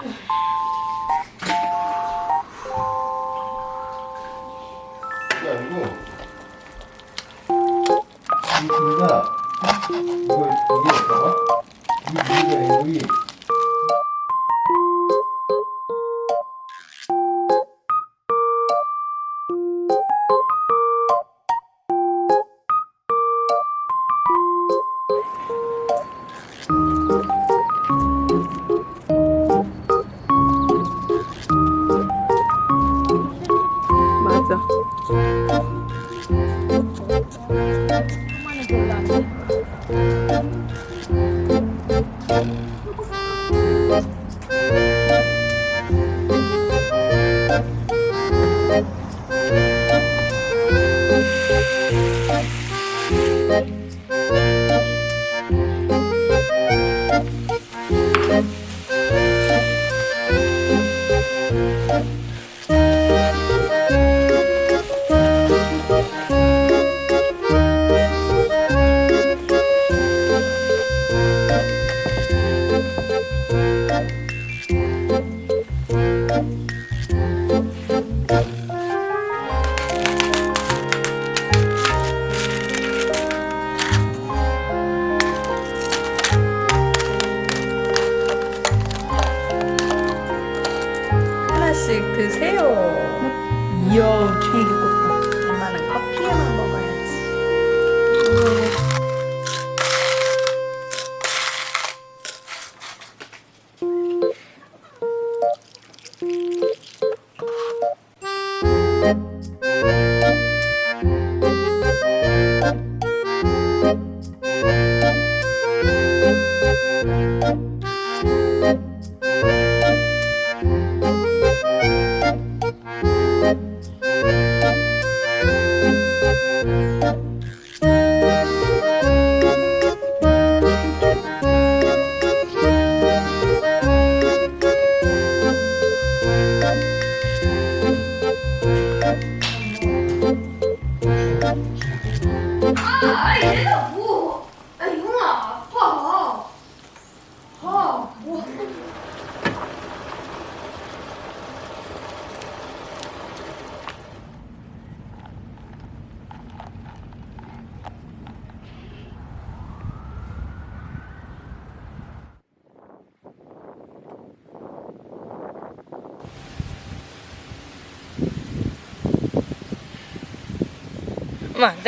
이게 아니고 이 둘다 이거 이게 뭐야? 이 여기 맞 对吧？ 드세요. 이야, 케이크 떴다. 엄마는 커피에만 먹어야지. 아,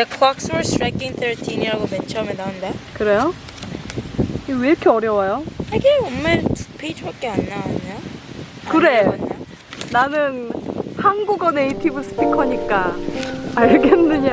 the clocks were striking 13이라고 맨 처음에 나온다. 그래요? 이게 왜 이렇게 어려워요? 이게 엄마 두 페이지밖에 안 나왔냐? 안 그래. 나는 한국어 네이티브 스피커니까 알겠느냐?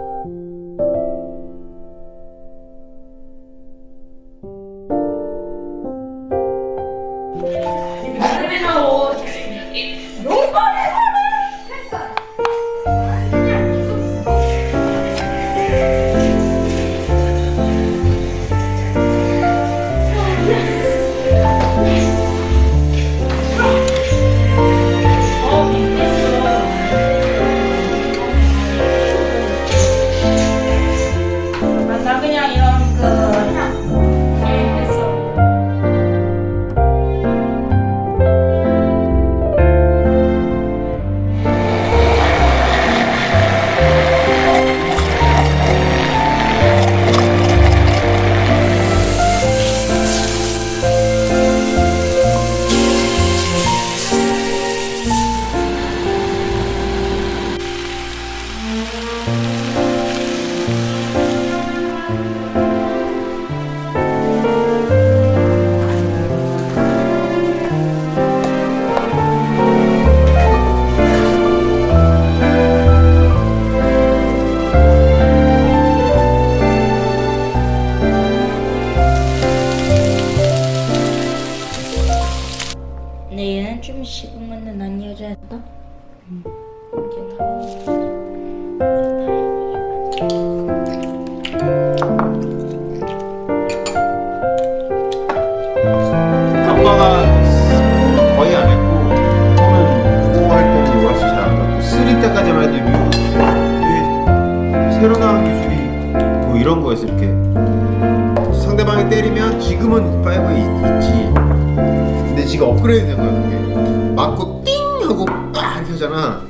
좀 식은 건데 난 여자였다. 이렇게 다. 거의 안 했고 저는 그거 할 때는 요가수 잘안 갔고 쓰리 때까지만 해도 뮤 이게 새로 나온 기술이 뭐 이런 거였어 이렇게 상대방이 때리면 지금은 파이브에 있- 있지 근데 지금 업그레이드 된 거야 그게. 맞고 띵 하고 빡 이렇게 하잖아